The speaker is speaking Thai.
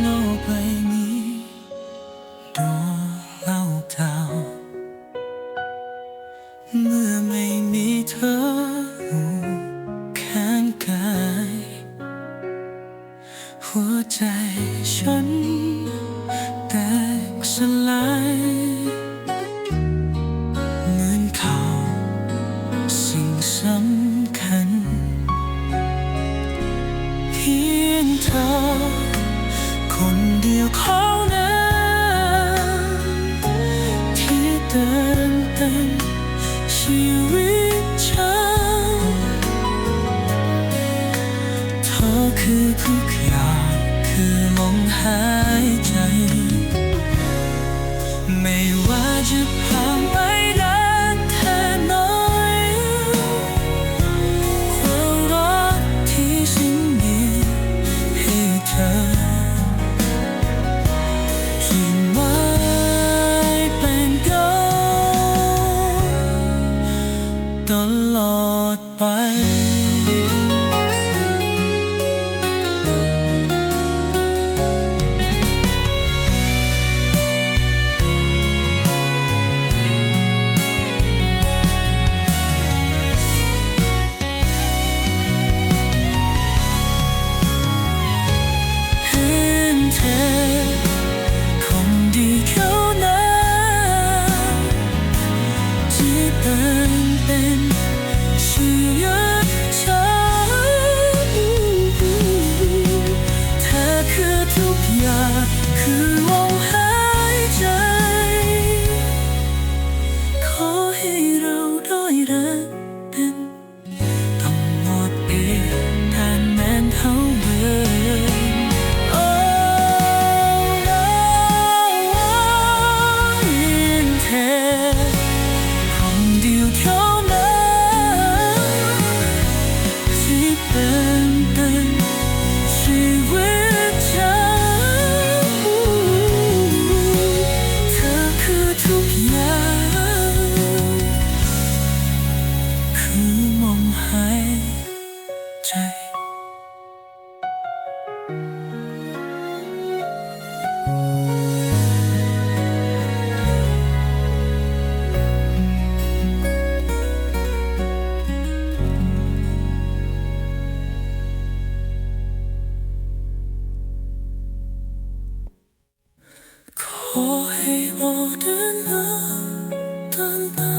โลกใบนี้ดเล่าเก่เมื่อไม่มีเธอข้างกาย หัวใจฉันแตกสลายเหมือนเขาสิ่งสำคัญ เพียงเธอ ยวของนั้นที่เติมเต็มชีวิตฉันเธอคือทุกอย่างคือลมหายใจ ตลอดไป 追。我的那淡淡。